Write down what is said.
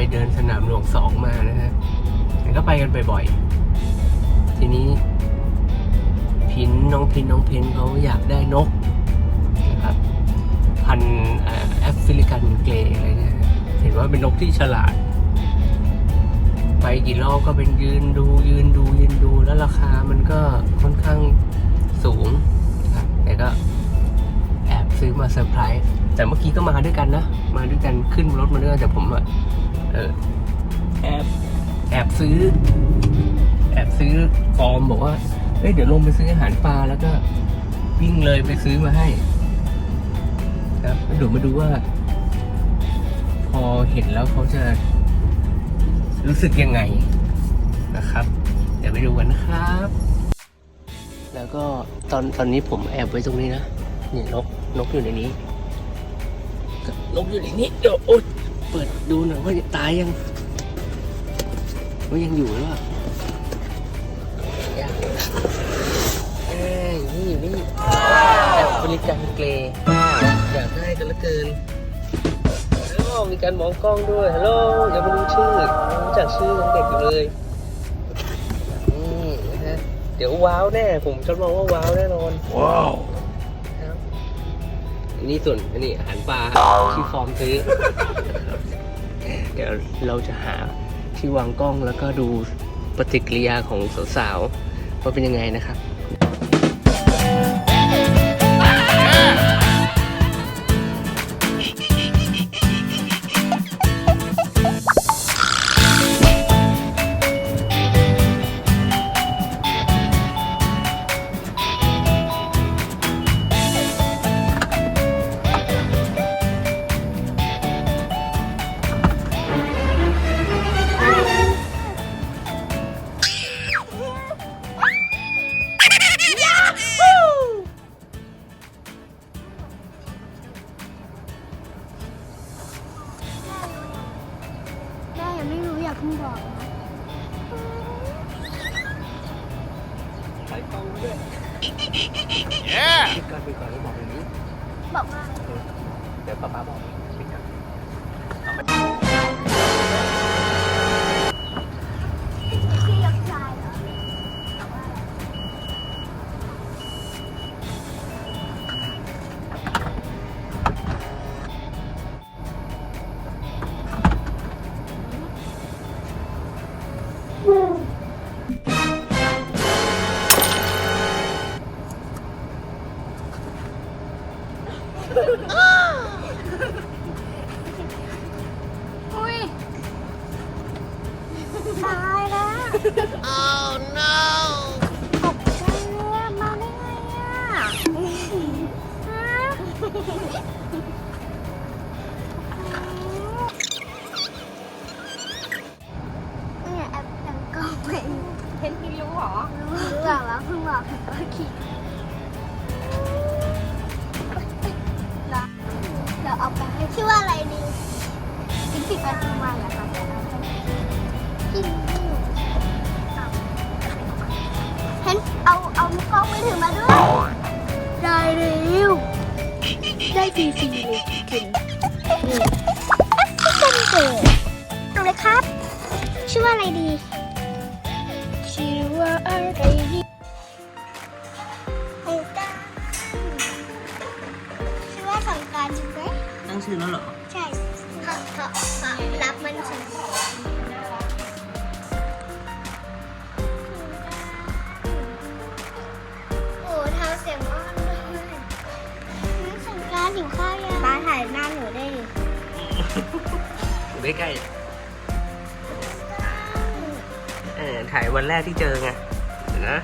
ไปเดินสนามหลวงสองมานะฮะแต่ก็ไปกันบ่อยๆ ทีนี้ พินน้องพินน้องพินเขาอยากได้นกนะครับ พันแอฟริกันเกรย์อะไรเนี่ยเห็นว่าเป็นนกที่ฉลาด ไปกี่รอบก็เป็นยืนดูยืนดูยืนดูแล้วราคามันก็ค่อนข้างสูงแต่ก็แอบซื้อมาเซอร์ไพรส์แต่เมื่อกี้ก็มาด้วยกันนะ มาด้วยกันขึ้นรถมาด้วยแต่ผมอะ เออแอบแอบซื้อ แอบซื้อฟอร์มบอกว่าเฮ้ยเดี๋ยวลงไปซื้ออาหารปลาแล้วก็วิ่งเลยไปซื้อมาให้ ครับแล้วเดี๋ยวมาดูว่า พอเห็นแล้วเขาจะรู้สึกยังไงนะครับ เดี๋ยวไปดูกันนะครับ แล้วก็ตอนตอนนี้ผมแอบไว้ตรงนี้นะนี่นกนกอยู่ในนี้นกอยู่ในนี้เดี๋ยวโอ๊ย เปิดดูหน่อยว่าตายยังว่ายังอยู่หรือเปล่ายังเอ้ยอยู่นี่อยู่นี่แอฟริกันเกรย์อยากได้กันเหลือเกินฮัลโหลมีการมองกล้องด้วยฮัลโหลอย่ามาดูชื่อยังไม่รู้จักชื่อของเด็กอยู่เลยนี่นะฮะเดี๋ยวว้าวแน่ผมชอบมองว่าว้าวแน่นอนว้าวครับอันนี้ส่วนอันนี้อาหารปลาที่ฟอร์มซื้อเดี๋ยวเราจะหาที่วางกล้องแล้วก็ดูปฏิกิริยาของสาวๆว่าเป็นยังไงนะครับ พิ่งบอกนะใช้กล้องด้วยปิดก่อนปิดก่อนแล้วบอกอย่างนี้บอกว่า เดี๋ยวป้าป้าบอก oh no ตกใจเลยอะมาได้ไงอะฮะเนี่ยแอปแอปก็เป็นเพนพี่รู้เหรอ หรืองแล้วเพิ่งบอกเมื่อกี้แล้วเดี๋ยวเอาไปให้ชื่อว่าอะไรดีกินปิดประตูมาแล้วค่ะ เห็นเอาเอากล้องมือถือมาด้วย ได้เร็ว ได้ฟรีๆเลยคุณนี่แอปพลิเคชันเกิดเอาเลยครับ ชื่อว่าอะไรดี ชื่อว่าอะไรดีสงกรานต์ชื่อว่าสงกรานต์จริงไหม ตั้งชื่อแล้วเหรอู่ใกล้เออถ่ายวันแรกที่เจอไงนะ